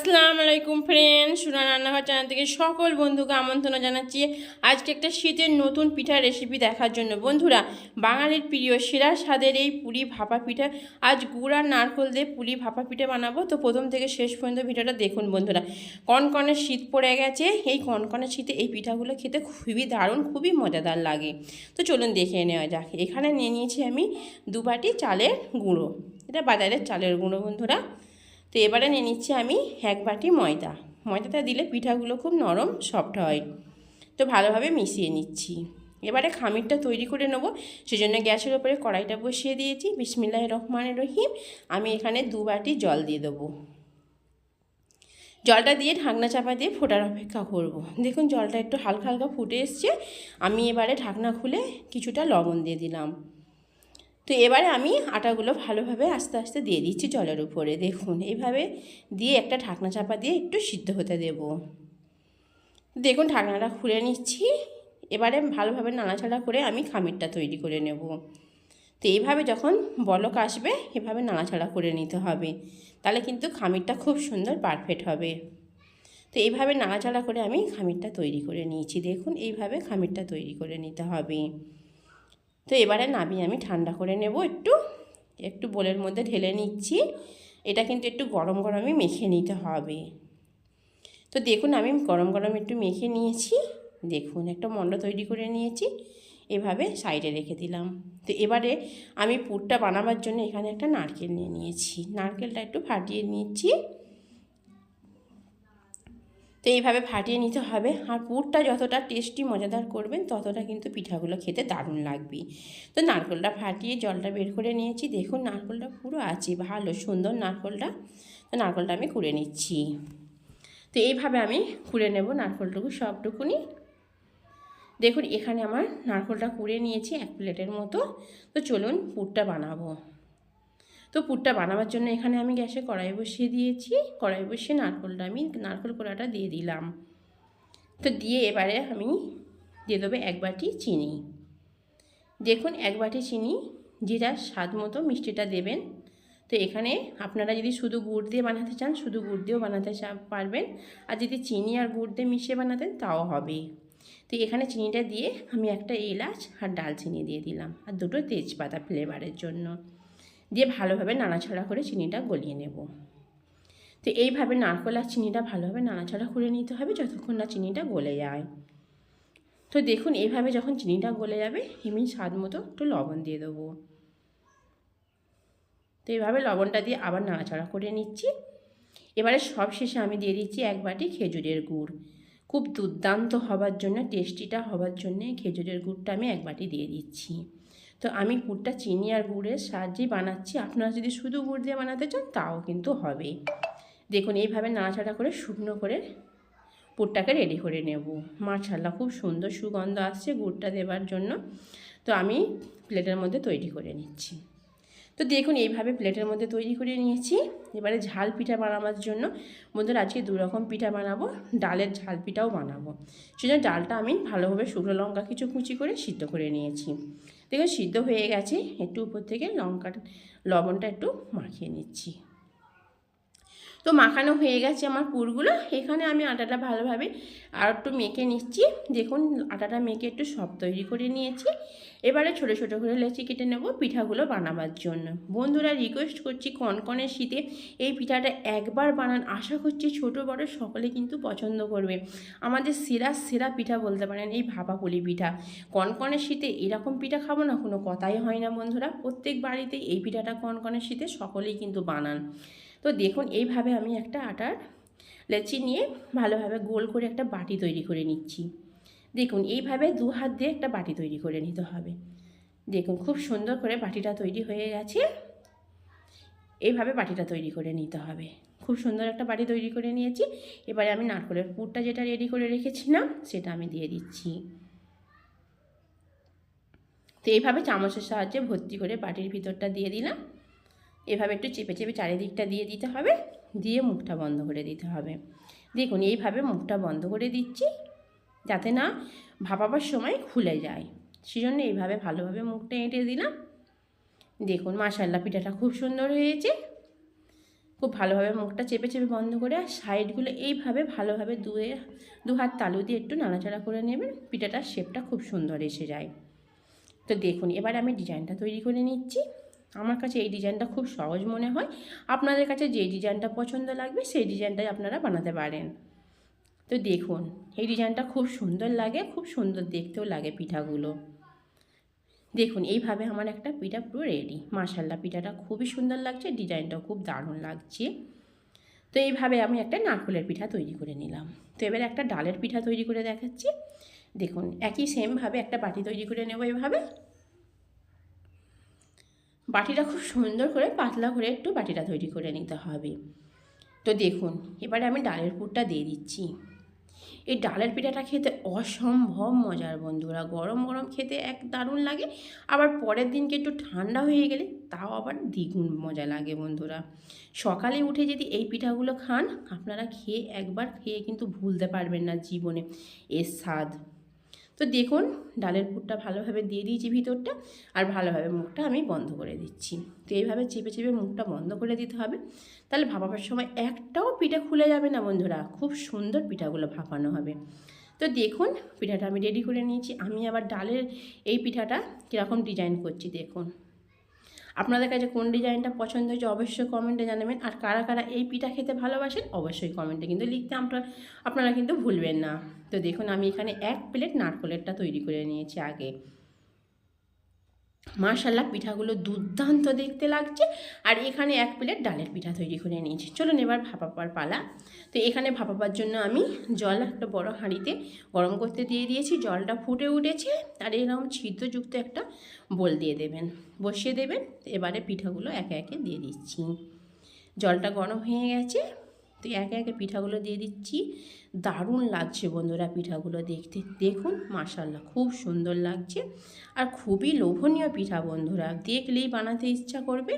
আসসালামু আলাইকুম ফ্রেন্ড সুরা রান্নাঘর চ্যানেল থেকে সকল বন্ধুকে আমন্ত্রণ জানাচ্ছি। আজকে একটা শীতের নতুন পিঠার রেসিপি দেখার জন্য। বন্ধুরা, বাঙালির প্রিয় সেরা স্বাদের এই পুরি ভাপা পিঠা। আজ গুড় আর নারকল দিয়ে পুরি ভাপা পিঠা বানাবো। তো প্রথম থেকে শেষ পর্যন্ত ভিডিওটা দেখুন বন্ধুরা। কনকনে শীত পড়ে গেছে। এই কনকনে শীতে এই পিঠাগুলো খেতে খুবই দারুণ, খুবই মজাদার লাগে। তো চলুন দেখে নেওয়া যাক। এখানে নিয়ে নিয়েছি আমি দু বাটি চালের গুঁড়ো। এটা বাজারের চালের গুঁড়ো বন্ধুরা। তো এবারে নিয়ে নিচ্ছি আমি এক বাটি ময়দা। ময়দাটা দিলে পিঠাগুলো খুব নরম, সফট হয়। তো ভালোভাবে মিশিয়ে নিচ্ছি। এবারে খামিরটা তৈরি করে নেব। সেজন্য গ্যাসের ওপরে কড়াইটা বসিয়ে দিয়েছি। বিসমিল্লাহ রহমানের রহিম। আমি এখানে দু বাটি জল দিয়ে দেবো। জলটা দিয়ে ঢাকনা চাপা দিয়ে ফোটার অপেক্ষা করব। দেখুন, জলটা একটু হালকা হালকা ফুটে এসছে। আমি এবারে ঢাকনা খুলে কিছুটা লবণ দিয়ে দিলাম। তো এবারে আমি আটাগুলো ভালোভাবে আস্তে আস্তে দিয়ে দিচ্ছি জলের উপরে। দেখুন এইভাবে দিয়ে একটা ঢাকনা চাপা দিয়ে একটু সিদ্ধ হতে দেব। দেখুন, ঢাকনাটা খুলে নিচ্ছি। এবারে ভালোভাবে নাড়াচাড়া করে আমি খামিরটা তৈরি করে নেব। তো এইভাবে যখন বলক আসবে, এভাবে নাড়াচাড়া করে নিতে হবে। তাহলে কিন্তু খামিরটা খুব সুন্দর পারফেক্ট হবে। তো এইভাবে নাড়াচাড়া করে আমি খামিরটা তৈরি করে নিয়েছি। দেখুন, এইভাবে খামিরটা তৈরি করে নিতে হবে। তো এবারে নামিয়ে আমি ঠান্ডা করে নেব একটু। একটু বোলের মধ্যে ঢেলে নিচ্ছি। এটা কিন্তু একটু গরম গরমই মেখে নিতে হবে। তো দেখুন আমি গরম গরম একটু মেখে নিয়েছি। দেখুন একটা মন্ড তৈরি করে নিয়েছি। এভাবে সাইডে রেখে দিলাম। তো এবারে আমি পুরটা বানাবার জন্য এখানে একটা নারকেল নিয়ে নিয়েছি। নারকেলটা একটু ফাটিয়ে নিচ্ছি। তো এইভাবে ফাটিয়ে নিতে হবে। আর পুরটা যতটা টেস্টি মজাদার করবেন, ততটা কিন্তু পিঠাগুলো খেতে দারুণ লাগবে। তো নারকেলটা ফাটিয়ে জলটা বের করে নিয়েছি। দেখুন নারকেলটা পুরো আছে, ভালো, সুন্দর নারকেলটা। তো নারকেলটা আমি কুড়ে নিচ্ছি। তো এইভাবে আমি কুড়ে নেব নারকেলটুকু সবটুকুনি। দেখুন এখানে আমার নারকেলটা কুড়ে নিয়েছি এক প্লেটের মতো। তো চলুন পুরটা বানাবো। তো পুরটা বানাবার জন্য এখানে আমি গ্যাসে কড়াই বসিয়ে দিয়েছি। কড়াই বসিয়ে নারকলটা আমি নারকল কোড়াটা দিয়ে দিলাম। তো দিয়ে এবারে আমি দিয়ে দেবো এক বাটি চিনি। দেখুন, এক বাটি চিনি, যেটা স্বাদ মতো মিষ্টিটা দেবেন। তো এখানে আপনারা যদি শুধু গুড় দিয়ে বানাতে চান, শুধু গুড় দিয়েও বানাতে পারবেন। আর যদি চিনি আর গুড় দিয়ে মিশিয়ে বানাতেন, তাও হবে। তো এখানে চিনিটা দিয়ে আমি একটা এলাচ আর ডালচিনি দিয়ে দিলাম। আর দুটো তেজপাতা ফ্লেভারের জন্য। দিয়ে ভালোভাবে নাড়াচাড়া করে চিনিটা গলিয়ে নেব। তো এইভাবে নারকল আর চিনিটা ভালোভাবে নাড়াচাড়া করে নিতে হবে যতক্ষণ না চিনিটা গলে যায়। তো দেখুন এইভাবে যখন চিনিটা গলে যাবে আমি স্বাদ মতো একটু লবণ দিয়ে দেবো। তো এইভাবে লবণটা দিয়ে আবার নাড়াচাড়া করে নিচ্ছি। এবারে সব শেষে আমি দিয়ে দিচ্ছি এক বাটি খেজুরের গুড়। খুব দুর্দান্ত হবার জন্য, টেস্টিটা হবার জন্যে খেজুরের গুড়টা আমি এক বাটি দিয়ে দিচ্ছি। তো আমি গুড়টা চিনি আর গুড়ের সাহায্যেই বানাচ্ছি। আপনারা যদি শুধু গুড় দিয়ে বানাতে চান, তাও কিন্তু হবে। দেখুন, এইভাবে নাড়াচাড়া করে শুকনো করে পুরটাকে রেডি করে নেব। মাছাল্লা খুব সুন্দর সুগন্ধ আসছে গুড়টা দেবার জন্য। তো আমি প্লেটের মধ্যে তৈরি করে নিচ্ছি। তো দেখুন, এইভাবে প্লেটের মধ্যে তৈরি করে নিয়েছি। এবারে ঝাল পিঠা বানাবার জন্য বন্ধুরা আজকে দু রকম পিঠা বানাবো, ডালের ঝাল পিঠাও বানাবো। সেজন্য ডালটা আমি ভালোভাবে শুকনো লঙ্কা, কিছু কুচি করে সিদ্ধ করে নিয়েছি। দেখুন, সিদ্ধ হয়ে গেছে। একটু উপর থেকে লঙ্কা লবণটা একটু মাখিয়ে নিচ্ছি। তো মাখানো হয়ে গেছে আমার পুরগুলো। এখানে আমি আটাটা ভালোভাবে আর একটু মেখে নিচ্ছি। দেখুন, আটাটা মেখে একটু সব তৈরি করে নিয়েছি। এবারে ছোটো ছোটো করে লেচি কেটে নেব পিঠাগুলো বানাবার জন্য। বন্ধুরা রিকোয়েস্ট করছি কনকনে শীতে এই পিঠাটা একবার বানান। আশা করছি ছোট, বড় সকলে কিন্তু পছন্দ করবে। আমাদের সেরা সেরা পিঠা বলতে পারেন এই ভাপাপুলি পিঠা। কনকনে শীতে এরকম পিঠা খাব না, কোনো কথাই হয় না বন্ধুরা। প্রত্যেক বাড়িতে এই পিঠাটা কনকনে শীতে সকলেই কিন্তু বানান। তো দেখুন, এইভাবে আমি একটা আটার লেচি নিয়ে ভালোভাবে গোল করে একটা বাটি তৈরি করে নিচ্ছি। দেখুন, এইভাবে দু হাত দিয়ে একটা বাটি তৈরি করে নিতে হবে। দেখুন, খুব সুন্দর করে বাটিটা তৈরি হয়ে গেছে। এইভাবে বাটিটা তৈরি করে নিতে হবে। খুব সুন্দর একটা বাটি তৈরি করে নিয়েছি। এবারে আমি নারকলের পুরটা যেটা রেডি করে রেখেছিলাম, সেটা আমি দিয়ে দিচ্ছি। তো এইভাবে চামচের সাহায্যে ভর্তি করে বাটির ভিতরটা দিয়ে দিলাম। এভাবে একটু চেপে চেপে চারিদিকটা দিয়ে দিতে হবে, দিয়ে মুখটা বন্ধ করে দিতে হবে। দেখুন, এইভাবে মুখটা বন্ধ করে দিচ্ছি যাতে না ভাপাবার সময় খুলে যায়। সেজন্য এইভাবে ভালোভাবে মুখটা এঁটে দিলাম। দেখুন মাসাল্লা পিঠাটা খুব সুন্দর হয়েছে। খুব ভালোভাবে মুখটা চেপে চেপে বন্ধ করে আর সাইডগুলো এইভাবে ভালোভাবে দুয়ে দু হাত তালু দিয়ে একটু নাড়াচাড়া করে নেবেন, পিঠাটার শেপটা খুব সুন্দর এসে যায়। তো দেখুন, এবার আমি ডিজাইনটা তৈরি করে নিচ্ছি। আমার কাছে এই ডিজাইনটা খুব সহজ মনে হয়। আপনাদের কাছে যে ডিজাইনটা পছন্দ লাগবে, সেই ডিজাইনটাই আপনারা বানাতে পারেন। তো দেখুন, এই ডিজাইনটা খুব সুন্দর লাগে, খুব সুন্দর দেখতেও লাগে পিঠাগুলো। দেখুন, এইভাবে আমার একটা পিঠা পুরো রেডি মার্শাল্লা পিঠাটা খুবই সুন্দর লাগছে, ডিজাইনটাও খুব দারুণ লাগছে। তো এইভাবে আমি একটা নারকেলের পিঠা তৈরি করে নিলাম। তো এবার একটা ডালের পিঠা তৈরি করে দেখাচ্ছি। দেখুন, একই সেমভাবে একটা বাটি তৈরি করে নেব এভাবে। বাটিটা খুব সুন্দর করে পাতলা করে একটু বাটিটা তৈরি করে নিতে হবে। তো দেখুন, এবারে আমি ডালের পুরটা দিয়ে দিচ্ছি। এই ডালের পিঠাটা খেতে অসম্ভব মজার বন্ধুরা, গরম গরম খেতে এক দারুণ লাগে। আবার পরের দিনকে একটু ঠান্ডা হয়ে গেলে তাও আবার দ্বিগুণ মজা লাগে বন্ধুরা। সকালে উঠে যদি এই পিঠাগুলো খান, আপনারা খেয়ে একবার খেয়ে কিন্তু ভুলতে পারবেন না জীবনে। এর স্বাদ তো দেখুন, ডালের পুরটা ভালোভাবে দিয়ে দিয়েছি ভিতরটা আর ভালোভাবে মুখটা আমি বন্ধ করে দিচ্ছি। তো এইভাবে চেপে চেপে মুখটা বন্ধ করে দিতে হবে। তাহলে ভাপাবার সময় একটাও পিঠা খুলে যাবে না বন্ধুরা, খুব সুন্দর পিঠাগুলো ভাপানো হবে। তো দেখুন, পিঠাটা আমি রেডি করে নিয়েছি। আমি আবার ডালের এই পিঠাটা কীরকম ডিজাইন করছি দেখুন। আপনাদের কাছে কোন ডিজাইনটা পছন্দ হয়েছে অবশ্যই কমেন্টে জানাবেন। আর কারা কারা এই পিঠা খেতে ভালোবাসেন অবশ্যই কমেন্টে কিন্তু লিখতে আপনারা আপনারা কিন্তু ভুলবেন না। তো দেখুন, আমি এখানে এক প্লেট নারকোলেরটা তৈরি করে নিয়েছি আগে। মাশাল্লাহ পিঠাগুলো দুর্দান্ত দেখতে লাগছে। আর এখানে এক প্লেট ডালের পিঠা তৈরি করে নিয়েছি। চলুন এবার ভাপাবার পালা। তো এখানে ভাপাবার জন্য আমি জল, একটা বড় হাঁড়িতে গরম করতে দিয়ে দিয়েছি। জলটা ফুটে উঠেছে। আর এরকম ছিদ্রযুক্ত একটা বোল দিয়ে দেবেন। বসিয়ে দেবেন। এবারে পিঠাগুলো একে একে দিয়ে দিচ্ছি। জলটা গরম হয়ে গেছে। তো একে একে পিঠাগুলো দিয়ে দিচ্ছি। দারুণ লাগছে বন্ধুরা পিঠাগুলো দেখতে। দেখুন মাশাল্লাহ খুব সুন্দর লাগছে। আর খুবই লোভনীয় পিঠা বন্ধুরা, দেখলেই বানাতে ইচ্ছা করবে।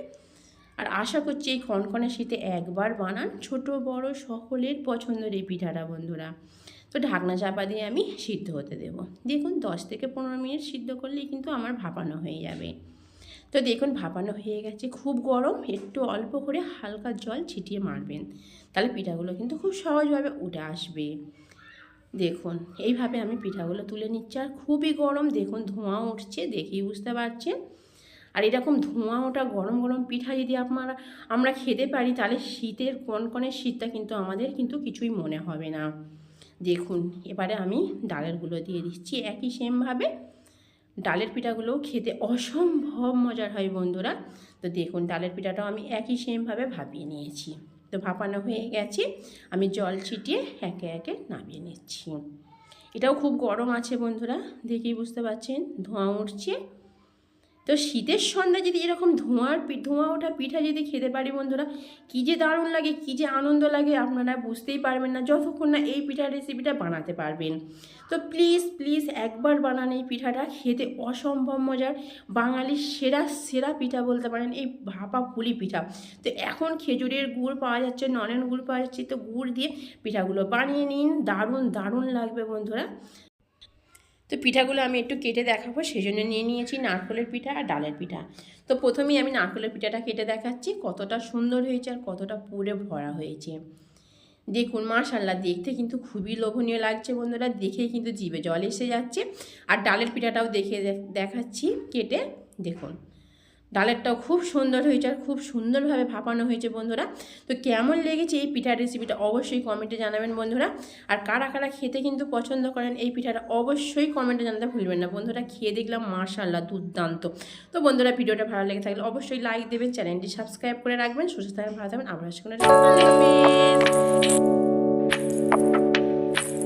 আর আশা করছি এই কনকনে শীতে একবার বানান ছোট, বড়, সকলের পছন্দের এই পিঠাটা বন্ধুরা। তো ঢাকনা চাপা দিয়ে আমি সিদ্ধ হতে দেব। দেখুন, দশ থেকে পনেরো মিনিট সিদ্ধ করলেই কিন্তু আমার ভাপানো হয়ে যাবে। তো দেখুন ভাপানো হয়ে গেছে, খুব গরম, একটু অল্প করে হালকা জল ছিটিয়ে মারবেন। তাহলে পিঠাগুলো কিন্তু খুব সহজভাবে উঠে আসবে। দেখুন, এইভাবে আমি পিঠাগুলো তুলে নিচ্ছি। আর খুবই গরম, দেখুন ধোঁয়া উঠছে, দেখেই বুঝতে পারছেন। আর এরকম ধোঁয়া ওটা গরম গরম পিঠা যদি আপনারা, আমরা খেতে পারি, তাহলে শীতের কন কনকনে শীতটা কিন্তু আমাদের কিন্তু কিছুই মনে হবে না। দেখুন, এবারে আমি ডালেরগুলো দিয়ে দিচ্ছি একই সেমভাবে। ডালের পিঠাগুলোও খেতে অসম্ভব মজার হয় বন্ধুরা। তো দেখুন, ডালের পিঠাটাও আমি একই সেমভাবে ভাপিয়ে নিয়েছি। তো ভাপানো হয়ে গেছে, আমি জল ছিটিয়ে একে একে নামিয়ে নিচ্ছি। এটাও খুব গরম আছে বন্ধুরা, দেখেই বুঝতে পারছেন, ধোঁয়া উঠছে। তো শীতের সন্ধ্যায় যদি এরকম ধোঁয়ার ধোঁয়া ওঠা পিঠা যদি খেতে পারি বন্ধুরা, কী যে দারুণ লাগে, কী যে আনন্দ লাগে, আপনারা বুঝতেই পারবেন না যতক্ষণ না এই পিঠার রেসিপিটা বানাতে পারবেন। তো প্লিজ প্লিজ একবার বানান এই পিঠাটা, খেতে অসম্ভব মজার। বাঙালির সেরা সেরা পিঠা বলতে পারেন এই ভাপা পুলি পিঠা। তো এখন খেজুরের গুড় পাওয়া যাচ্ছে নরেন গুড় পাওয়া যাচ্ছে, তো গুড় দিয়ে পিঠাগুলো বানিয়ে নিন, দারুণ দারুণ লাগবে বন্ধুরা। তো পিঠাগুলো আমি একটু কেটে দেখাবো সেই জন্য নিয়ে নিয়েছি নারকলের পিঠা আর ডালের পিঠা। তো প্রথমেই আমি নারকলের পিঠাটা কেটে দেখাচ্ছি, কতটা সুন্দর হয়েছে আর কতটা পুরে ভরা হয়েছে। দেখুন মাশাল্লাহ দেখতে কিন্তু খুবই লোভনীয় লাগছে বন্ধুরা, দেখেই কিন্তু জিভে জল এসে যাচ্ছে। আর ডালের পিঠাটাও দেখে দেখাচ্ছি, কেটে, দেখুন। ডালেরটাও খুব সুন্দর হয়েছে আর খুব সুন্দরভাবে ভাপানো হয়েছে বন্ধুরা। তো কেমন লেগেছে এই পিঠার রেসিপিটা অবশ্যই কমেন্টে জানাবেন বন্ধুরা। আর কারা কারা খেতে কিন্তু পছন্দ করেন এই পিঠাটা অবশ্যই কমেন্টে জানাতে ভুলবেন না। বন্ধুরা খেয়ে দেখলাম মাশাল্লাহ দুর্দান্ত। তো বন্ধুরা ভিডিওটা ভালো লেগে থাকলে অবশ্যই লাইক দেবেন চ্যানেলটি সাবস্ক্রাইব করে রাখবেন। সুস্থ থাকবেন, ভালো থাকবেন। আসলে